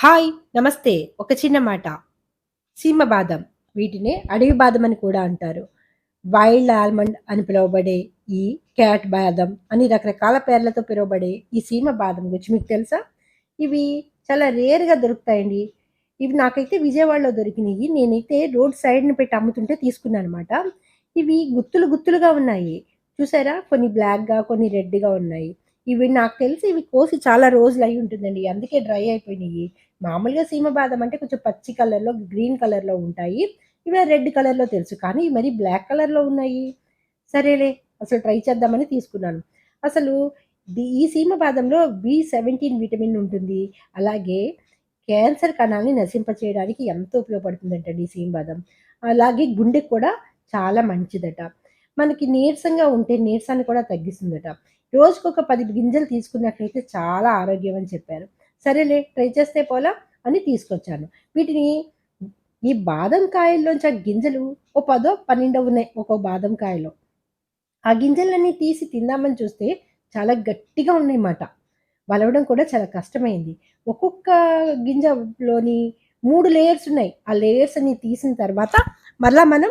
Hi! నమస్తే. ఒక చిన్న మాట. సీమ బాదం. వీటినే అడవి బాదం అని కూడా అంటారు. వైల్డ్ ఆల్మండ్ అని పిలువబడే ఈ క్యాట్ బాదం అని రకరకాల పేర్లతో పిలువబడే ఈ సీమ బాదం గురించి మీకు తెలుసా? ఇవి చాలా రేర్‌గా దొరుకుతాయండి. ఇవి నాకైతే విజయవాడలో దొరికినాయి నేనైతే రోడ్ సైడ్ని పెట్టి అమ్ముతుంటే తీసుకున్నాననమాట. ఇవి గుత్తులు గుత్తులుగా ఉన్నాయి. చూసారా? కొన్ని బ్లాక్‌గా, కొన్ని రెడ్‌గా ఉన్నాయి. ఇవి నాకు తెలిసి ఇవి కోసి చాలా రోజులు అయి ఉంటుందండి. అందుకే డ్రై అయిపోయినాయి మామూలుగా సీమ బాదం అంటే కొంచెం పచ్చి కలర్‌లో, గ్రీన్ కలర్‌లో ఉంటాయి. ఇవి రెడ్ కలర్‌లో తెలుసు. కానీ మరి బ్లాక్ కలర్‌లో ఉన్నాయి. సరేలే అసలు ట్రై చేద్దామని తీసుకున్నాను. అసలు ఈ సీమ బాదంలో బి17 విటమిన్ ఉంటుంది. అలాగే క్యాన్సర్ కణాలని నశింపచేయడానికి ఎంతో ఉపయోగపడుతుందంటండి ఈ సీమ బాదం. అలాగే గుండెకి కూడా చాలా మంచిదట. మనకి నీరసంగా ఉంటే నీరసాన్ని కూడా తగ్గిస్తుందట. రోజుకొక పది గింజలు తీసుకున్నట్లయితే చాలా ఆరోగ్యం అని చెప్పారు. సరేలే ట్రై చేస్తే పోలా అని తీసుకొచ్చాను. వీటిని ఈ బాదం కాయల్లోంచి ఆ గింజలు ఓ పదో, పన్నెండో ఉన్నాయి ఒక్కో బాదం కాయలో. ఆ గింజలన్నీ తీసి తిందామని చూస్తే చాలా గట్టిగా ఉన్నాయన్నమాట వలవడం కూడా చాలా కష్టమైంది. ఒక్కొక్క గింజలోని మూడు లేయర్స్ ఉన్నాయి. ఆ లేయర్స్ అన్ని తీసిన తర్వాత మరలా మనం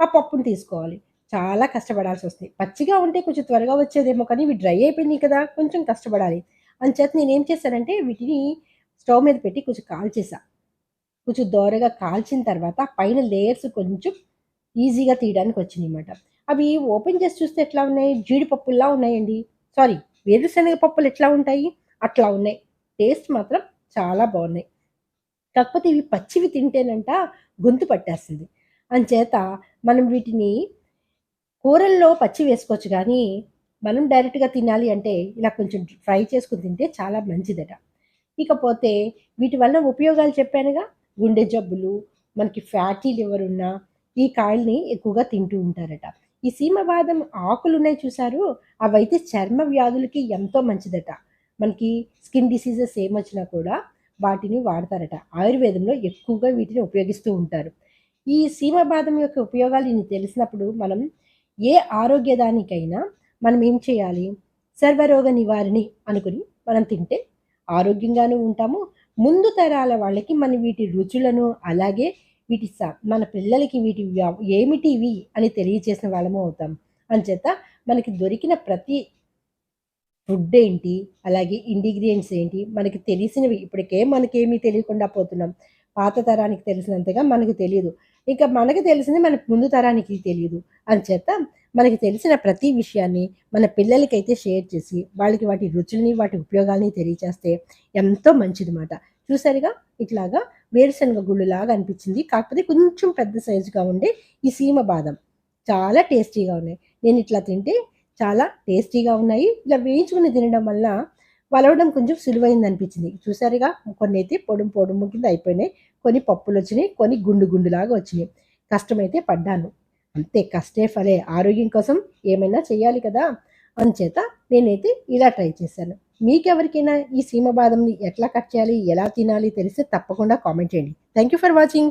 ఆ పప్పును తీసుకోవాలి. చాలా కష్టపడాల్సి వస్తుంది పచ్చిగా ఉంటే కొంచెం త్వరగా వచ్చేదేమో కానీ ఇవి డ్రై అయిపోయినాయి కదా! కొంచెం కష్టపడాలి. అంచేత నేనేం చేశానంటే వీటిని స్టవ్ మీద పెట్టి కొంచెం కాల్చేసా. కొంచెం దోరగా కాల్చిన తర్వాత పైన లేయర్స్ కొంచెం ఈజీగా తీయడానికి వచ్చినియమాట. అవి ఓపెన్ చేసి చూస్తే ఎట్లా ఉన్నాయి? జీడిపప్పుల్లా ఉన్నాయండి. సారీ వేరుశనగ పప్పులు ఎట్లా ఉంటాయి? అట్లా ఉన్నాయి. టేస్ట్ మాత్రం చాలా బాగున్నాయి కాకపోతే ఇవి పచ్చివి తింటేనంట గొంతు పట్టేస్తుంది. అంచేత మనం వీటిని కూరల్లో పచ్చి వేసుకోవచ్చు కానీ మనం డైరెక్ట్‌గా తినాలి అంటే ఇలా కొంచెం ఫ్రై చేసుకుని తింటే చాలా మంచిదట. ఇకపోతే వీటి వల్ల ఉపయోగాలు చెప్పానుగా. గుండె జబ్బులు, మనకి ఫ్యాటీ లివర్ ఉన్నా ఈ కాయల్ని ఎక్కువగా తింటూ ఉంటారట. ఈ సీమ బాదం ఆకులున్నాయి చూసారు? అవైతే చర్మ వ్యాధులకి ఎంతో మంచిదట. మనకి స్కిన్ డిసీజెస్ ఏమొచ్చినా కూడా వాటిని వాడతారట. ఆయుర్వేదంలో ఎక్కువగా వీటిని ఉపయోగిస్తూ ఉంటారు. ఈ సీమ బాదం యొక్క ఉపయోగాలు ఇన్ని తెలిసినప్పుడు మనం ఏ ఆరోగ్యదానికైనా మనం ఏం చేయాలి? సర్వరోగ నివారిణి అనుకుని మనం తింటే ఆరోగ్యంగాను ఉంటాము. ముందు తరాల వాళ్ళకి మనం వీటి రుచులను అలాగే వీటి స మన పిల్లలకి వీటి వ్య ఏమిటివి అని తెలియజేసిన వాళ్ళము అవుతాం. అంచేత మనకి దొరికిన ప్రతి ఫుడ్ ఏంటి? అలాగే ఇంగ్రీడియంట్స్ ఏంటి? మనకి తెలిసినవి ఇప్పటికే మనకేమీ తెలియకుండా పోతున్నాం. పాత తరానికి తెలిసినంతగా మనకు తెలియదు ఇంకా మనకు తెలిసింది మన ముందు తరానికి తెలియదు అంచేత మనకి తెలిసిన ప్రతి విషయాన్ని మన పిల్లలకైతే షేర్ చేసి, వాళ్ళకి వాటి రుచుల్ని, వాటి ఉపయోగాల్ని తెలియచేస్తే ఎంతో మంచిదిమాట. చూసారుగా ఇట్లాగా వేరుశనగ గుళ్ళులాగా అనిపించింది. కాకపోతే కొంచెం పెద్ద సైజుగా ఉండే ఈ సీమ బాదం. చాలా టేస్టీగా ఉన్నాయి. నేను ఇట్లా తింటే చాలా టేస్టీగా ఉన్నాయి. ఇలా వేయించుకొని తినడం వల్ల వలవడం కొంచెం సులువైంది అనిపించింది చూసారుగా కొన్ని పొడుం పొడుము కింద అయిపోయినాయి. కొన్ని పప్పులు వచ్చినాయి కొన్ని గుండు గుండులాగా వచ్చినాయి. కష్టమైతే పడ్డాను. అంతే కష్టే ఫలే. ఆరోగ్యం కోసం ఏమైనా చేయాలి కదా! అంచేత నేనైతే ఇలా ట్రై చేశాను. మీకెవరికైనా ఈ సీమ బాదంని ఎట్లా కట్ చేయాలి? ఎలా తినాలి? తెలిస్తే తప్పకుండా కామెంట్ చేయండి. Thank you for watching.